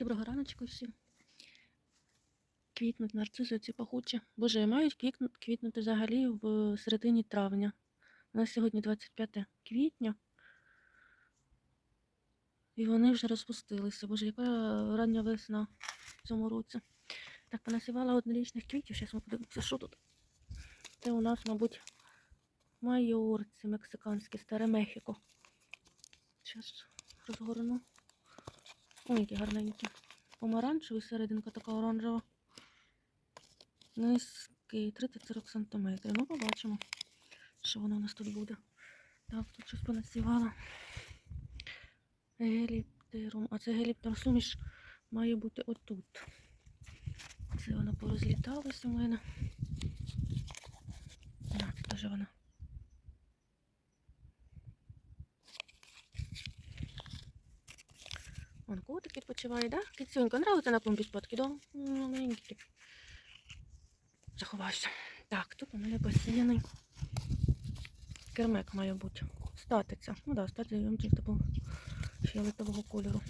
Доброго раночку всім. Квітнуть нарцизи ці пахучі. Боже, мають квітнути, квітнути взагалі в середині травня. У нас сьогодні 25 квітня. І вони вже розпустилися. Боже, яка рання весна в цьому році. Так, понасівала однорічних квітів. Зараз ми подивимося, що тут. Це у нас, мабуть, майор, це мексиканське, старе Мехіко. Зараз розгорну. Ой, які гарненькі. Помаранчевий, серединка така оранжева. Низький, 30-40 см. Ну, побачимо, що воно у нас тут буде. Так, тут щось понасівала. Геліптерум. А це геліптер суміш має бути отут. Це воно порозліталось у мене. А, це теж вона. Вон котик відпочиває, да? Кицюнька, нравиться на клумбі спадки, да? Маленький. Заховався. Так, тут у мене посіяний кермек має бути. Статиця. Ну да, статиця він типу фіолетового кольору.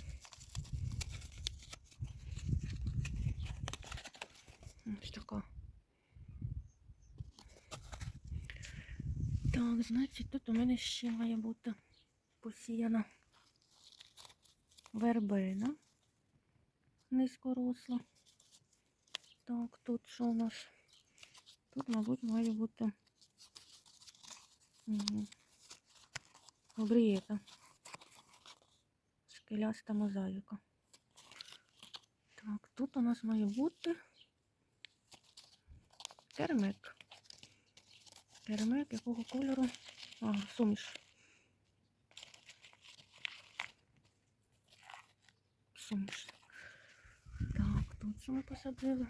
Ось така. Так, значить, тут у мене ще має бути посіяна вербена низькоросла. Так, тут що у нас? Тут, мабуть, має бути обрієта. Скеляста мозаїка. Так, тут у нас має бути кермек. Кермек якого кольору? А, суміш. Суміш. Так, тут що ми посадили?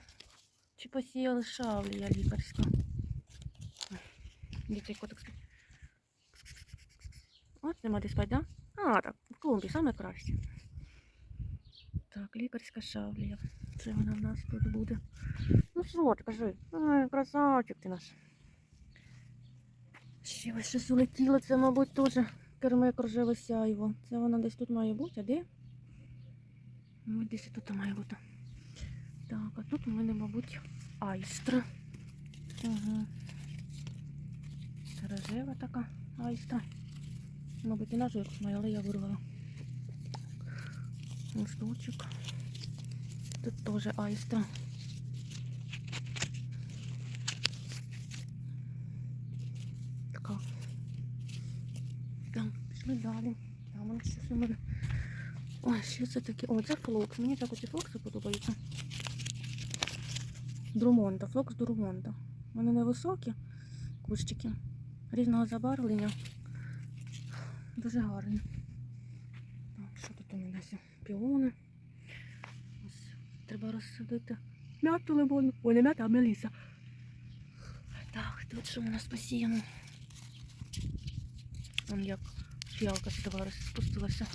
Чи посіяли шавлія лікарська? Де цей котик спить? От нема де спать, да? А, так, в клумбі саме краще. Так, лікарська шавлія. Це вона в нас тут буде. Ну що ти, кажи? Ай, красавчик ти наш. Ще ось щось улетіло, це, мабуть, теж кермик рожеве сяйво. Це вона десь тут має бути, а де? Ну, десь і тут має бути. Так, а тут у мене, мабуть, айстра. Це рожева така айстра. Мабуть, і на жирку але я вирвала. Листочок. Тут теж айстра. Так, пішли далі. Там воно щось у мене. Ой, що це таке? О, це флокс. Мені так оці флокси подобаються. Друмонда, флокс Друмонда. Вони невисокі кущики різного забарвлення. Дуже гарні. Так, що тут у мене? Піони. Ось треба розсадити. М'яту лимону. Ой, не м'ята, а меліса. Так, тут що у нас посіяно? Вон як фіалка сюди спустилася.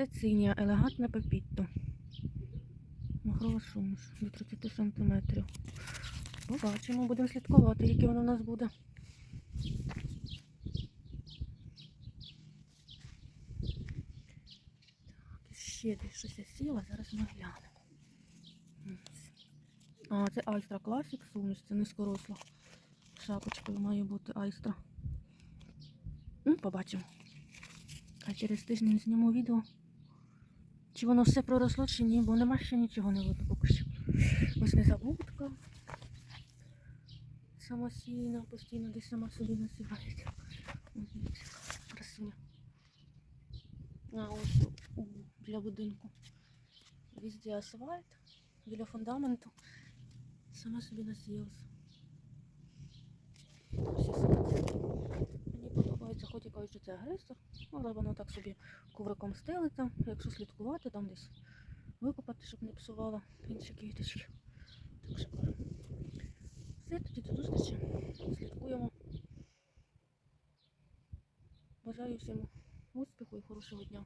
Оце цинія, елегантне пепітто. Махрова суміш до 30 см. Побачимо, будемо слідкувати, яке воно у нас буде. Так, ще десь щось я сіла, зараз ми глянемо. А, це Айстра Класік суміш, це низькоросла. Шапочкою має бути Айстра. Ну, побачимо. А через тиждень зніму відео. Чи воно все проросло, чи ні, бо нема ще нічого не видно поки що. Ось незабудка. Самосійна, постійно десь сама собі насівається. Красуня. А ось у, для будинку. Везде асфальт, біля фундаменту. Сама собі насіялася. Мені подобається, хоч і кажуть, що це агресор, але воно так собі ковриком стелиться. Якщо слідкувати, там десь викопати, щоб не псувало інші квіточки. Так що все, тоді до зустрічі. Слідкуємо. Бажаю всім успіху і хорошого дня.